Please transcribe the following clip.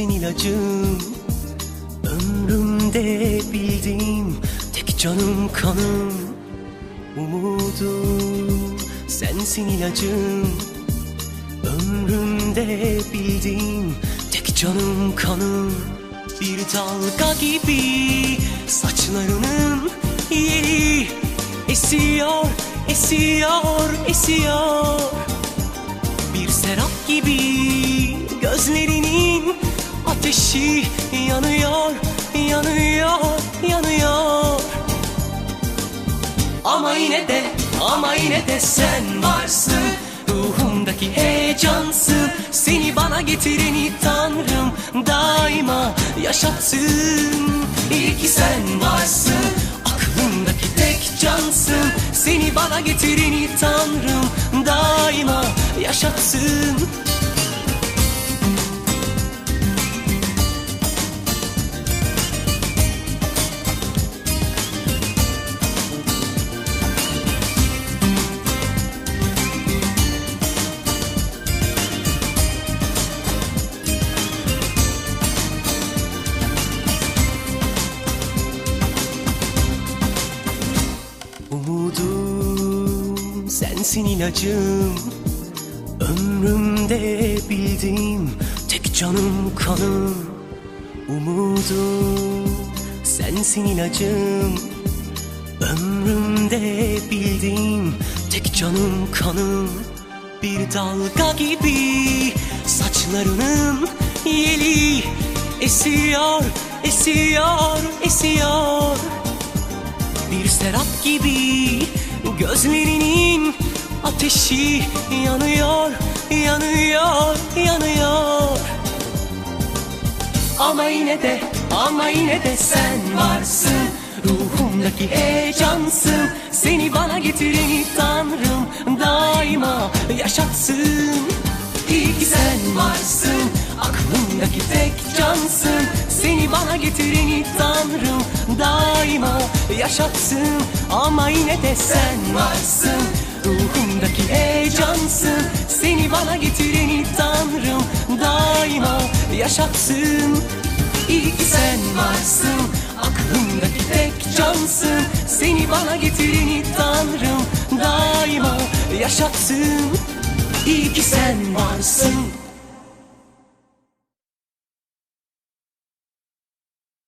sensin ilacım Ömrümde bildiğim tek canım kanım Umudum sensin ilacım Ömrümde bildiğim tek canım kanım Bir dalga gibi saçlarının yeri Esiyor, esiyor, esiyor. Bir serap gibi gözlerinin ateşi yanıyor, yanıyor, yanıyor. Ama yine de, ama yine de sen varsın. Ruhumdaki heyecansın Seni bana getireni Tanrım Daima yaşatsın. İyi ki sen varsın. Aklımdaki tek cansın Seni bana getireni Tanrım Daima yaşatsın sensin ilacım Ömrümde bildiğim tek canım kanım Umudum. Sensin ilacım Ömrümde bildiğim tek canım kanım Bir dalga gibi saçlarının yeli Esiyor, esiyor, esiyor. Bir serap gibi gözlerinin ateşi yanıyor, yanıyor, yanıyor. Ama yine de, ama yine de sen varsın. Ruhumdaki heyecansın. Seni bana getireni Tanrım daima yaşatsın. İyi ki sen varsın. Aklımdaki tek cansın. Seni bana getireni Tanrım daima yaşatsın. Ama yine de sen varsın. Ruhumdaki heyecansın. Seni bana getireni Tanrım daima yaşatsın. İyi ki sen varsın Aklımdaki tek cansın Seni bana getireni Tanrım Daima yaşatsın İyi ki sen varsın